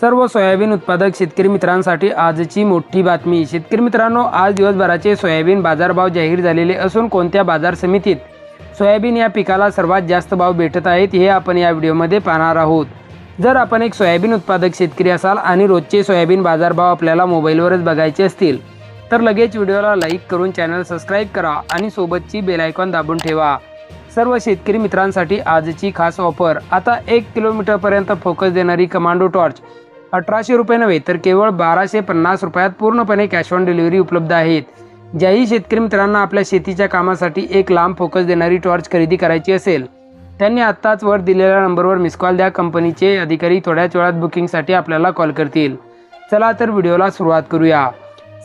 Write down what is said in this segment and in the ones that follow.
सर्व सोयाबीन उत्पादक शेतकरी मित्रांसाठी आजची मोठी बातमी. शेतकरी मित्रांनो आज दिवसभराचे सोयाबीन बाजारभाव जाहीर झालेले असून कोणत्या बाजार समितीत सोयाबीन या पिकाला सर्वात जास्त भाव भेटत आहेत हे आपण या व्हिडिओमध्ये पाहणार आहोत. जर आपण एक सोयाबीन उत्पादक शेतकरी असाल आणि रोजचे सोयाबीन बाजारभाव आपल्याला मोबाईलवरच बघायचे असतील तर लगेच व्हिडिओला लाईक करून चॅनल सबस्क्राईब करा आणि सोबतची बेलायकॉन दाबून ठेवा. सर्व शेतकरी मित्रांसाठी आजची खास ऑफर. आता एक किलोमीटरपर्यंत फोकस देणारी कमांडो टॉर्च. अठराशे रुपये नव्हे तर केवळ बाराशे पन्नास रुपयात पूर्णपणे कॅश ऑन डिलिव्हरी उपलब्ध आहेत. ज्याही शेतकरी मित्रांना आपल्या शेतीच्या कामासाठी एक लांब फोकस देणारी टॉर्च खरेदी करायची असेल त्यांनी आत्ताच वर दिलेल्या नंबरवर मिस कॉल द्या. कंपनीचे अधिकारी थोड्याच वेळात बुकिंगसाठी आपल्याला कॉल करतील. चला तर व्हिडिओला सुरुवात करूया.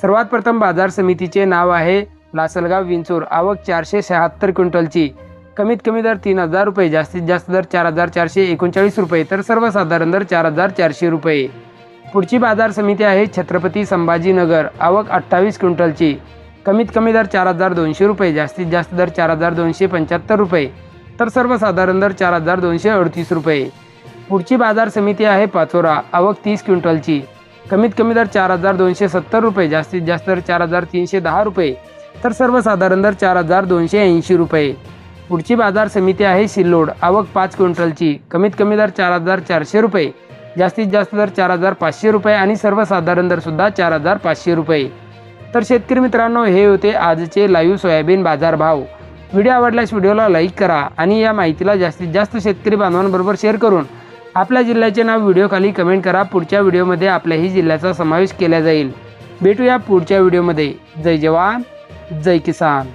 सर्वात प्रथम बाजार समितीचे नाव आहे लासलगाव विंचूर. आवक चारशे शहात्तर क्विंटलची. कमीत कमी दर तीन हजार रुपये जास्तीत जास्त दर चार हजार चारशे एकोणचाळीस रुपये तर सर्वसाधारण दर चार हजार चारशे रुपये. पुढची बाजार समिती आहे छत्रपती संभाजीनगर आवक अठ्ठावीस क्विंटलची. कमीत कमी दर चार हजार दोनशे रुपये जास्तीत जास्त दर चार हजार दोनशे पंच्याहत्तर रुपये तर सर्वसाधारण दर चार हजार दोनशे अडतीस रुपये. पुढची बाजार समिती आहे पाचोरा आवक तीस क्विंटलची. कमीत कमी दर चार हजार दोनशे सत्तर रुपये जास्तीत जास्त दर चार हजार तीनशे दहा रुपये तर सर्वसाधारण दर चार हजार दोनशे ऐंशी रुपये. पुढची बाजार समिती आहे सिल्लोड. आवक पाच क्विंटलची. कमीत कमी दर चार हजार चारशे रुपये. जास्तीत जास्त दर चार हजार पाचशे रुपये आणि सर्वसाधारण दरसुद्धा चार हजार पाचशे रुपये. तर शेतकरी मित्रांनो हे होते आजचे लाईव्ह सोयाबीन बाजार भाव व्हिडिओ आवडल्यास व्हिडिओला लाईक करा आणि या माहितीला जास्तीत जास्त शेतकरी बांधवांबरोबर शेअर करून आपल्या जिल्ह्याचे नाव व्हिडिओखाली कमेंट करा. पुढच्या व्हिडिओमध्ये आपल्याही जिल्ह्याचा समावेश केला जाईल. भेटूया पुढच्या व्हिडिओमध्ये. जय जवान जय किसान.